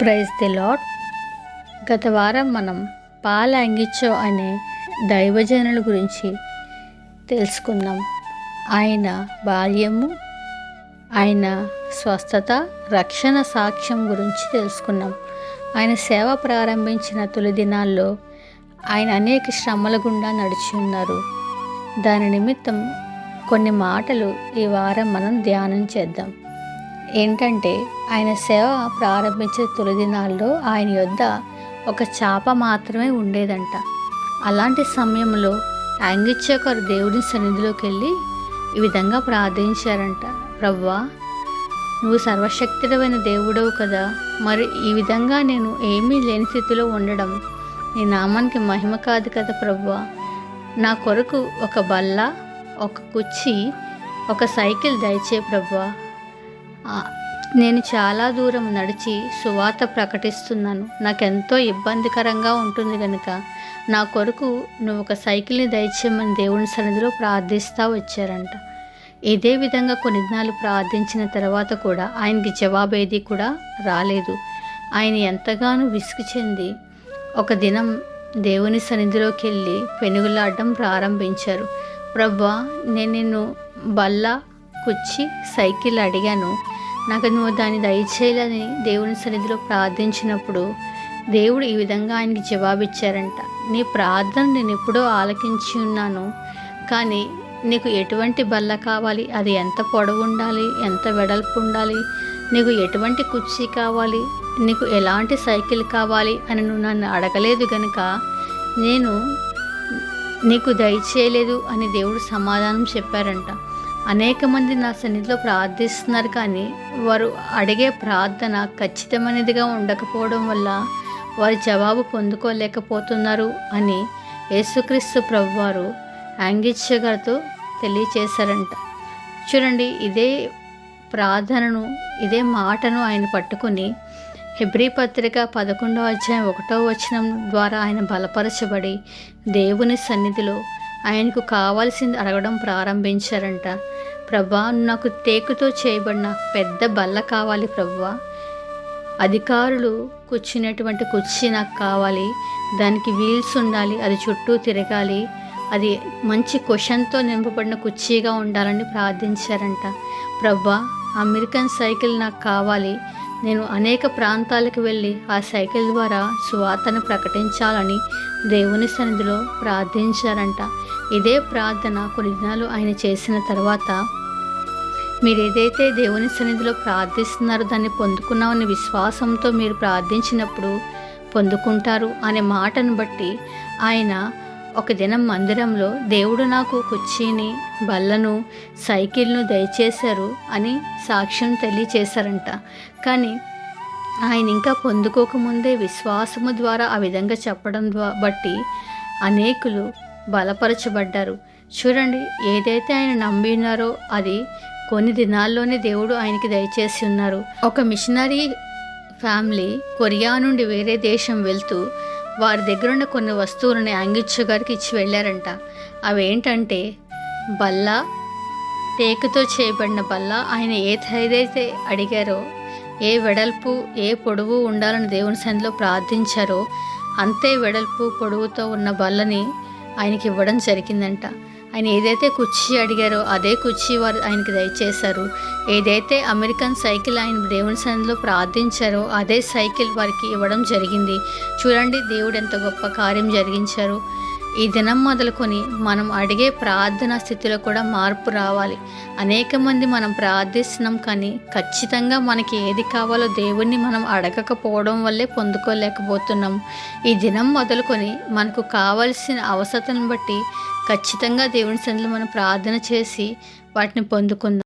Praise the lord గత వారం మనం పాల అంగిచ్చో అనే దైవజనుల గురించి తెలుసుకున్నాం ఆయన బాల్యము ఆయన స్వస్థత రక్షణ సాక్ష్యం గురించి తెలుసుకున్నాం ఆయన సేవ ప్రారంభించిన తొలి దినాల్లో ఆయన అనేక శ్రమల గుండా నడిచి ఉన్నారు. దాని నిమిత్తం కొన్ని మాటలు ఈ వారం మనం ధ్యానం చేద్దాం. ఏంటంటే ఆయన సేవ ప్రారంభించే తొలి దినాల్లో ఆయన యొద్ద ఒక చాప మాత్రమే ఉండేదంట. అలాంటి సమయంలో యాంగిచ్చకరు దేవుని సన్నిధిలోకి వెళ్ళి ఈ విధంగా ప్రార్థించారంట. ప్రవ్వా నువ్వు సర్వశక్తుడమైన దేవుడవు కదా. మరి ఈ విధంగా నేను ఏమీ లేని స్థితిలో ఉండడం నీ నామానికి మహిమ కాదు కదా ప్రవ్వా. నా కొరకు ఒక బల్ల ఒక కుర్చీ ఒక సైకిల్ దయచే ప్రవ్వా. నేను చాలా దూరం నడిచి సువాత ప్రకటిస్తున్నాను. నాకెంతో ఇబ్బందికరంగా ఉంటుంది కనుక నా కొరకు నువ్వు ఒక సైకిల్ని దయచేయమని దేవుని సన్నిధిలో ప్రార్థిస్తూ వచ్చారంట. ఇదే విధంగా కొన్ని దినాలు ప్రార్థించిన తర్వాత కూడా ఆయనకి జవాబేది కూడా రాలేదు. ఆయన ఎంతగానో విసుగు చెంది ఒక దినం దేవుని సన్నిధిలోకి వెళ్ళి పెనుగులాడడం ప్రారంభించారు. ప్రభా నేను నిన్ను బల్ల కుచ్చి సైకిల్ అడిగాను. నాకు నువ్వు దాన్ని దయచేయాలని దేవుని సన్నిధిలో ప్రార్థించినప్పుడు దేవుడు ఈ విధంగా ఆయనకి జవాబిచ్చారంట. నీ ప్రార్థన నేను ఎప్పుడో ఆలకించి ఉన్నాను కానీ నీకు ఎటువంటి బల్ల కావాలి? అది ఎంత పొడవు ఉండాలి? ఎంత వెడల్పు ఉండాలి? నీకు ఎటువంటి కుర్చీ కావాలి? నీకు ఎలాంటి సైకిల్ కావాలి అని నువ్వు నన్ను అడగలేదు గనుక నేను నీకు దయచేయలేదు అని దేవుడు సమాధానం చెప్పారంట. అనేక మంది నా సన్నిధిలో ప్రార్థిస్తున్నారు కానీ వారు అడిగే ప్రార్థన ఖచ్చితమైనదిగా ఉండకపోవడం వల్ల వారి జవాబు పొందుకోలేకపోతున్నారు అని యేసుక్రీస్తు ప్రభువారు యాంగిచ్చ గారితో తెలియచేశారంట. చూడండి ఇదే ప్రార్థనను ఇదే మాటను ఆయన పట్టుకుని హెబ్రి పత్రిక పదకొండవ అధ్యాయం ఒకటో వచనం ద్వారా ఆయన బలపరచబడి దేవుని సన్నిధిలో ఆయనకు కావాల్సింది అడగడం ప్రారంభించారంట. ప్రభా నాకు తేకుతో చేయబడిన పెద్ద బల్ల కావాలి ప్రభా. అధికారులు కూర్చునేటువంటి కుర్చీ నాకు కావాలి. దానికి వీల్స్ ఉండాలి అది చుట్టూ తిరగాలి. అది మంచి క్వశ్చన్తో నింపబడిన కుర్చీగా ఉండాలని ప్రార్థించారంట. ప్రభా అమెరికన్ సైకిల్ నాకు కావాలి. నేను అనేక ప్రాంతాలకు వెళ్ళి ఆ సైకిల్ ద్వారా సువార్తను ప్రకటించాలని దేవుని సన్నిధిలో ప్రార్థించారంట. ఇదే ప్రార్థన కొన్ని దినాలు ఆయన చేసిన తర్వాత మీరు ఏదైతే దేవుని సన్నిధిలో ప్రార్థిస్తున్నారో దాన్ని పొందుకున్నామని విశ్వాసంతో మీరు ప్రార్థించినప్పుడు పొందుకుంటారు అనే మాటను బట్టి ఆయన ఒక దినం మందిరంలో దేవుడు నాకు కుర్చీని బల్లను సైకిల్ను దయచేశారు అని సాక్ష్యం తెలియచేశారంట. కానీ ఆయన ఇంకా పొందుకోకముందే విశ్వాసము ద్వారా ఆ విధంగా చెప్పడం బట్టి అనేకులు బలపరచబడ్డారు. చూడండి ఏదైతే ఆయన నమ్మి ఉన్నారో అది కొన్ని దినాల్లోనే దేవుడు ఆయనకి దయచేసి ఉన్నారు. ఒక మిషనరీ ఫ్యామిలీ కొరియా నుండి వేరే దేశం వెళ్తూ వారి దగ్గరున్న కొన్ని వస్తువులని అంగిచ్చ గారికి ఇచ్చి వెళ్ళారంట. అవి ఏంటంటే బల్ల టేకుతో చేయబడిన బల్ల ఆయన ఏ ఏదైతే అడిగారో ఏ వెడల్పు ఏ పొడవు ఉండాలని దేవుని సన్నిధిలో ప్రార్థించారో అంతే వెడల్పు పొడవుతో ఉన్న బల్లని ఆయనకి ఇవ్వడం జరిగిందంట. ఆయన ఏదైతే కుర్చీ అడిగారో అదే కుర్చీ వారు ఆయనకి దయచేశారు. ఏదైతే అమెరికన్ సైకిల్ ఆయన దేవుని సన్నిధిలో ప్రార్థించారో అదే సైకిల్ వారికి ఇవ్వడం జరిగింది. చూడండి దేవుడు ఎంత గొప్ప కార్యం జరిగించారు. ఈ దినం మొదలుకొని మనం అడిగే ప్రార్థన స్థితిలో కూడా మార్పు రావాలి. అనేక మంది మనం ప్రార్థిస్తున్నాం కానీ ఖచ్చితంగా మనకి ఏది కావాలో దేవుణ్ణి మనం అడగకపోవడం వల్లే పొందుకోలేకపోతున్నాం. ఈ దినం మొదలుకొని మనకు కావలసిన అవసరతను బట్టి ఖచ్చితంగా దేవుని సన్నిధిలో మనం ప్రార్థన చేసి వాటిని పొందుకుందాం.